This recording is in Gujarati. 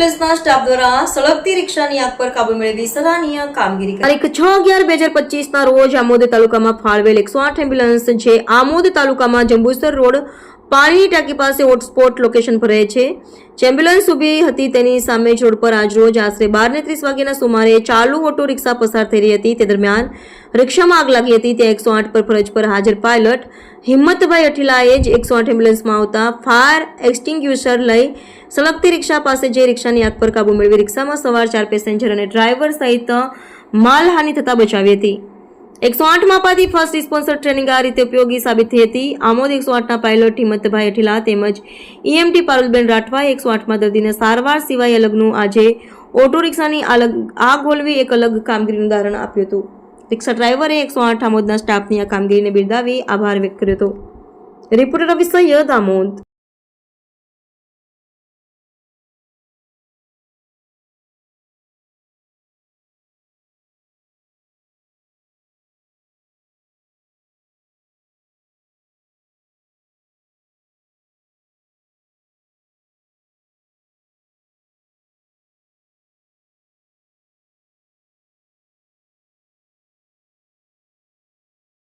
એમ્બ્યુલન્સના સ્ટાફ દ્વારા સળગતી રિક્ષાની આગ પર કાબુ મેળવી સરાહનીય કામગીરી. તારીખ છ અગિયાર બે હજાર પચીસના રોજ આમોદ તાલુકામાં ફાળવેલ એકસો આઠ એમ્બ્યુલન્સ જે આમોદ તાલુકામાં જંબુસર રોડ પાણીની ટાંકી પાસે હોટસ્પોટ લોકેશન પર રહે છે. જે એમ્બ્યુલન્સ ઊભી હતી તેની સામે જ રોડ પર આજરોજ આશરે બાર ને ત્રીસ વાગ્યાના સુમારે ચાલુ ઓટો રિક્ષા પસાર થઈ રહી હતી. તે દરમિયાન રિક્ષામાં આગ લાગી હતી. ત્યાં એકસો આઠ પર ફરજ પર હાજર પાયલટ હિંમતભાઈ અઠીલાએ જ એકસો આઠ એમ્બ્યુલન્સમાં આવતા ફાયર એક્સટિંગ્યુશર લઈ સળગતી રિક્ષા પાસે જે રિક્ષાની આગ પર કાબુ મેળવી રિક્ષામાં સવાર ચાર પેસેન્જર અને ડ્રાઈવર સહિત માલહાનિ થતા બચાવી હતી. એકસો આઠ માપાથી ફર્સ્ટ રિસ્પોન્સર ટ્રેનિંગ આ રીતે ઉપયોગી સાબિત થઈ હતી. આમોદ એકસો આઠના પાયલોટ હિંમતભાઈ અઠીલા તેમજ ઈએમટી પારુલબેન રાઠવાએ એકસો આઠમાં દર્દીને સારવાર સિવાય અલગનું આજે ઓટો રિક્ષાની અલગ આગ હોલવી એક અલગ કામગીરીનું ઉદાહરણ આપ્યું હતું. રિક્ષા ડ્રાઈવરે એકસો આઠ આમોદના સ્ટાફની આ કામગીરીને બિરદાવી આભાર વ્યક્ત કર્યો હતો. રિપોર્ટર રવિ સૈયદ આમોદ.